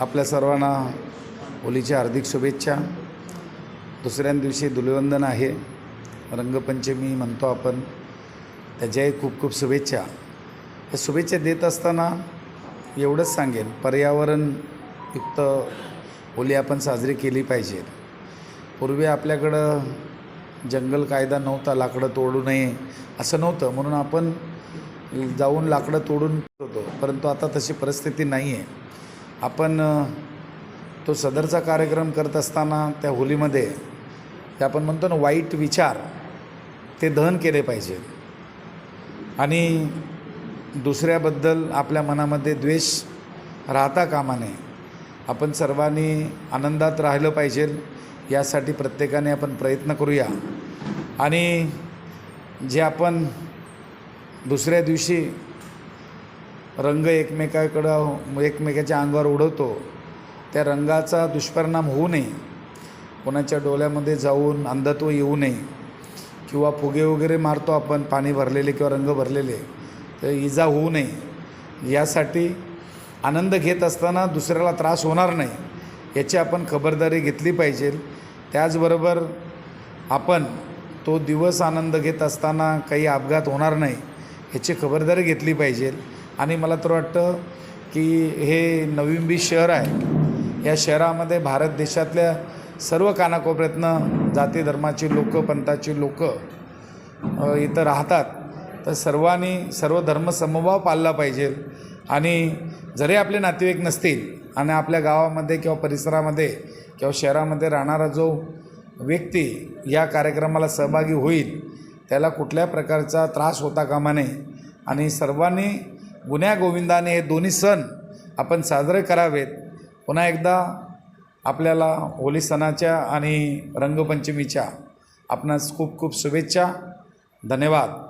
आपल्या सर्वांना होलीच्या हार्दिक शुभेच्छा. दुसऱ्या दिवशी धुलिवंदन आहे. रंगपंचमी म्हणतो आपण. त्याच्याही खूप खूप शुभेच्छा. या शुभेच्छा देत असताना एवढंच सांगेन पर्यावरणयुक्त होली आपण साजरी केली पाहिजे. पूर्वी आपल्याकडं जंगल कायदा नव्हता लाकडं तोडू नये असं नव्हतं. म्हणून आपण जाऊन लाकडं तोडून होतो. परंतु आता तशी परिस्थिती नाही आहे आपण तो सदरचा कार्यक्रम करत असताना त्या होलीमध्ये ते आपण म्हणतो ना वाईट विचार ते दहन केले पाहिजे. आणि दुसऱ्याबद्दल आपल्या मनामध्ये द्वेष राहता कामा नये. आपण सर्वांनी आनंदात राहिलं पाहिजे यासाठी प्रत्येकाने आपण प्रयत्न करूया. आणि जे आपण दुसऱ्या दिवशी रंग एकमेकाकडं एकमेकाच्या अंगावर उडवतो. त्या रंगाचा दुष्परिणाम होऊ नये. कोणाच्या डोळ्यामध्ये जाऊन अंधत्व येऊ नये. किंवा फुगे वगैरे मारतो आपण पाणी भरलेले किंवा रंग भरलेले तर इजा होऊ नये. यासाठी आनंद घेत असताना दुसऱ्याला त्रास होणार नाही. याची आपण खबरदारी घेतली पाहिजे. त्याचबरोबर आपण तो दिवस आनंद घेत असताना काही अपघात होणार नाही याची खबरदारी घेतली पाहिजे. आणि मला तर वाटतं की हे नवींबी शहर आहे. या शहरामध्ये भारत देशातल्या सर्व कानाकोपऱ्यातनं जाती धर्माची लोक पंथाची लोक इथं राहतात. तर सर्वांनी सर्व धर्म समभाव पाळला पाहिजे. आणि जरी आपले नातेवाईक नसतील आणि आपल्या गावामध्ये किंवा परिसरामध्ये किंवा शहरामध्ये राहणारा जो व्यक्ती या कार्यक्रमाला सहभागी होईल त्याला कुठल्या प्रकारचा त्रास होता कामा नये. आणि सर्वांनी गुन्ह्या गोविंदाने हे दोन्ही सण आपण साजरे करावेत. पुन्हा एकदा आपल्याला होली सणाच्या आणि रंगपंचमीच्या आपणास खूप खूप शुभेच्छा. धन्यवाद.